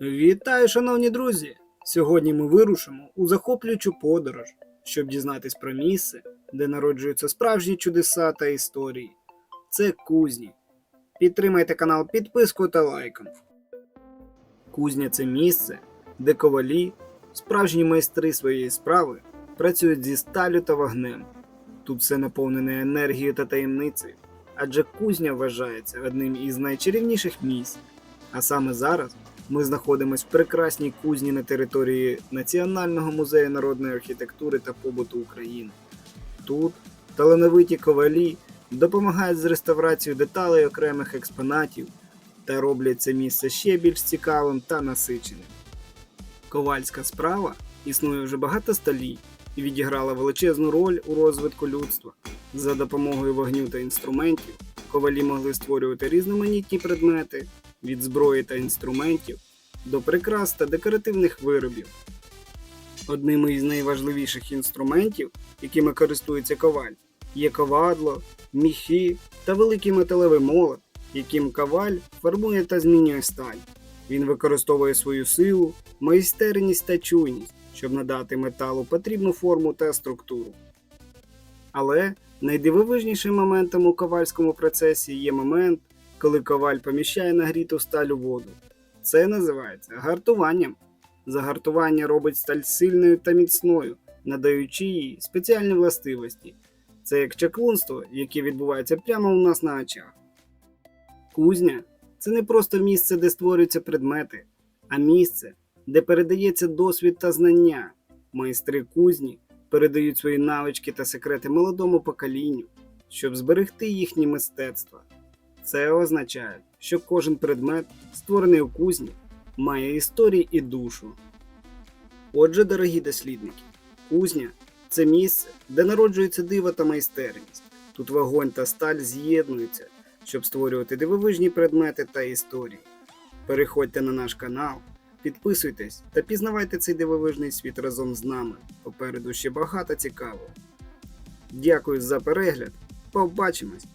Вітаю, шановні друзі! Сьогодні ми вирушимо у захоплюючу подорож, щоб дізнатись про місце, де народжуються справжні чудеса та історії. Це кузні. Підтримайте канал підпискою та лайком. Кузня це місце, де ковалі, справжні майстри своєї справи, працюють зі сталю та вогнем. Тут все наповнене енергією та таємницею, адже кузня вважається одним із найчарівніших місць. А саме зараз ми знаходимося в прекрасній кузні на території Національного музею народної архітектури та побуту України. Тут талановиті ковалі допомагають з реставрацією деталей окремих експонатів та роблять це місце ще більш цікавим та насиченим. Ковальська справа існує вже багато століть і відіграла величезну роль у розвитку людства. За допомогою вогню та інструментів ковалі могли створювати різноманітні предмети від зброї та інструментів до прикрас та декоративних виробів. Одним із найважливіших інструментів, якими користується коваль, є ковадло, міхи та великий металевий молот, яким коваль формує та змінює сталь. Він використовує свою силу, майстерність та чуйність, щоб надати металу потрібну форму та структуру. Але найдивовижнішим моментом у ковальському процесі є момент, коли коваль поміщає нагріту сталь у воду. Це називається гартуванням. Загартування робить сталь сильною та міцною, надаючи їй спеціальні властивості. Це як чаклунство, яке відбувається прямо у нас на очах. Кузня це не просто місце, де створюються предмети, а місце, де передається досвід та знання. Майстри кузні передають свої навички та секрети молодому поколінню, щоб зберегти їхнє мистецтво. Це означає, що кожен предмет, створений у кузні, має історію і душу. Отже, дорогі дослідники, кузня це місце, де народжується диво та майстерність. Тут вогонь та сталь з'єднуються, щоб створювати дивовижні предмети та історії. Переходьте на наш канал, підписуйтесь та пізнавайте цей дивовижний світ разом з нами. Попереду ще багато цікавого. Дякую за перегляд. Побачимось!